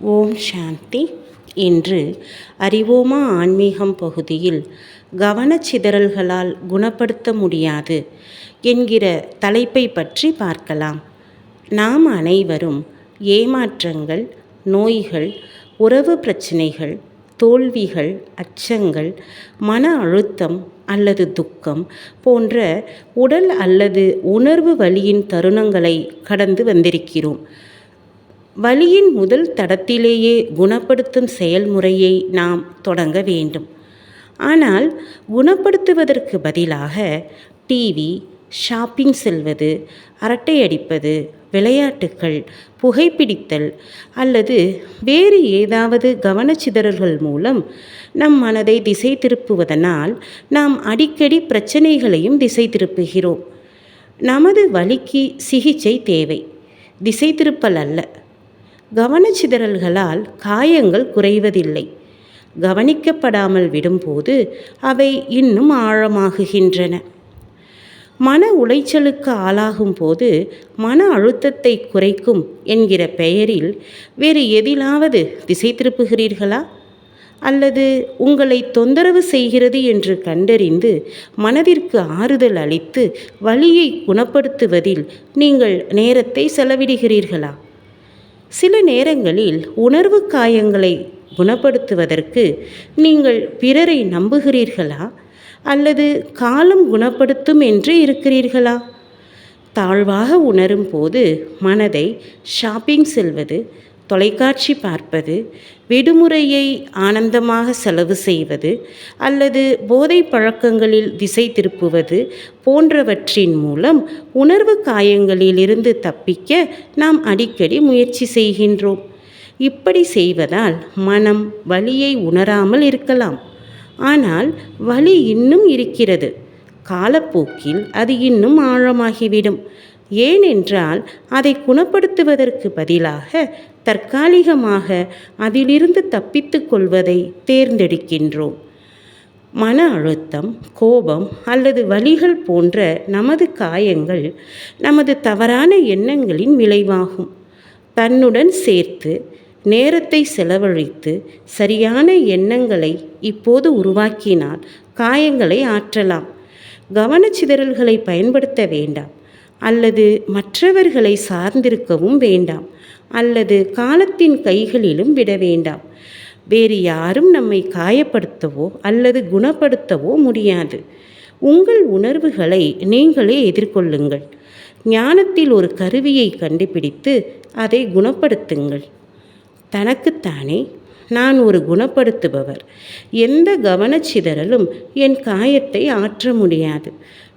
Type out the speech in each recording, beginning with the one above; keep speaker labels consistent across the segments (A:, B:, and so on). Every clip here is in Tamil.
A: ஓம் சாந்தி. இன்று அறிவோமா ஆன்மீகம் பகுதியில் கவனச்சிதறல்களால் குணப்படுத்த முடியாது என்கிற தலைப்பை பற்றி பார்க்கலாம். நாம் அனைவரும் ஏமாற்றங்கள் நோய்கள் உறவு பிரச்சனைகள் தோல்விகள் அச்சங்கள் மன அழுத்தம் அல்லது துக்கம் போன்ற உடல் அல்லது உணர்வு வழியின் தருணங்களை கடந்து வந்திருக்கிறோம். வலியின் முதல் தடத்திலேயே குணப்படுத்தும் செயல்முறையை நாம் தொடங்க வேண்டும். ஆனால் குணப்படுத்துவதற்கு பதிலாக டிவி ஷாப்பிங் செல்வது அரட்டை அடிப்பது விளையாட்டுக்கள் புகைப்பிடித்தல் அல்லது வேறு ஏதாவது கவனச்சிதறல்கள் மூலம் நம் மனதை திசை திருப்புவதனால் நாம் அடிக்கடி பிரச்சனைகளையும் திசை திருப்புகிறோம். நமது வலிக்கு சிகிச்சை தேவை. திசை திருப்பல் அல்ல. கவனச்சிதறல்களால் காயங்கள் குறைவதில்லை. கவனிக்கப்படாமல் விடும்போது அவை இன்னும் ஆழமாகுகின்றன. மன உளைச்சலுக்கு ஆளாகும் போது மன அழுத்தத்தை குறைக்கும் என்கிற பெயரில் வேறு எதிலாவது திசை திருப்புகிறீர்களா? அல்லது உங்களை தொந்தரவு செய்கிறது என்று கண்டறிந்து மனதிற்கு ஆறுதல் அளித்து வழியை குணப்படுத்துவதில் நீங்கள் நேரத்தை செலவிடுகிறீர்களா? சில நேரங்களில் உணர்வு காயங்களை குணப்படுத்துவதற்கு நீங்கள் பிறரை நம்புகிறீர்களா? அல்லது காலம் குணப்படுத்தும் என்று இருக்கிறீர்களா? தாழ்வாக உணரும் போது மனதை ஷாப்பிங் செல்வது தொலைக்காட்சி பார்ப்பது விடுமுறையை ஆனந்தமாக செலவு செய்வது அல்லது போதை பழக்கங்களில் திசை திருப்புவது போன்றவற்றின் மூலம் உணர்வு காயங்களிலிருந்து தப்பிக்க நாம் அடிக்கடி முயற்சி செய்கின்றோம். இப்படி செய்வதால் மனம் வலியை உணராமல் இருக்கலாம். ஆனால் வலி இன்னும் இருக்கிறது. காலப்போக்கில் அது இன்னும் ஆழமாகிவிடும். ஏனென்றால் அதை குணப்படுத்துவதற்கு பதிலாக தற்காலிகமாக அதிலிருந்து தப்பித்து கொள்வதை தேர்ந்தெடுக்கின்றோம். மன அழுத்தம் கோபம் அல்லது வலிகள் போன்ற நமது காயங்கள் நமது தவறான எண்ணங்களின் விளைவாகும். தன்னுடன் சேர்த்து நேரத்தை செலவழித்து சரியான எண்ணங்களை இப்போது உருவாக்கினால் காயங்களை ஆற்றலாம். கவனச்சிதறல்களை பயன்படுத்த வேண்டாம். அல்லது மற்றவர்களை சார்ந்திருக்கவும் வேண்டாம். அல்லது காலத்தின் கைகளிலும் விட வேண்டாம். வேறு யாரும் நம்மை காயப்படுத்தவோ அல்லது குணப்படுத்தவோ முடியாது. உங்கள் உணர்வுகளை நீங்களே எதிர்கொள்ளுங்கள். ஞானத்தில் ஒரு கருவியை கண்டுபிடித்து அதை குணப்படுத்துங்கள். தனக்குத்தானே நான் ஒரு குணப்படுத்துபவர். எந்த கவனச்சிதறலும் என் காயத்தை ஆற்ற முடியாது.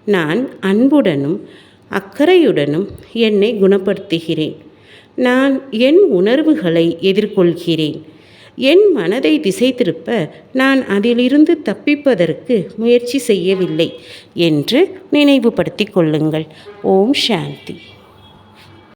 A: நான் அன்புடனும் அக்கறையுடனும் என்னை குணப்படுத்துகிறேன். நான் என் உணர்வுகளை எதிர்கொள்கிறேன். என் மனதை திசை திருப்ப நான் அதிலிருந்து தப்பிப்பதற்கு முயற்சி செய்யவில்லை என்று நினைவுபடுத்திக் கொள்ளுங்கள். ஓம் சாந்தி.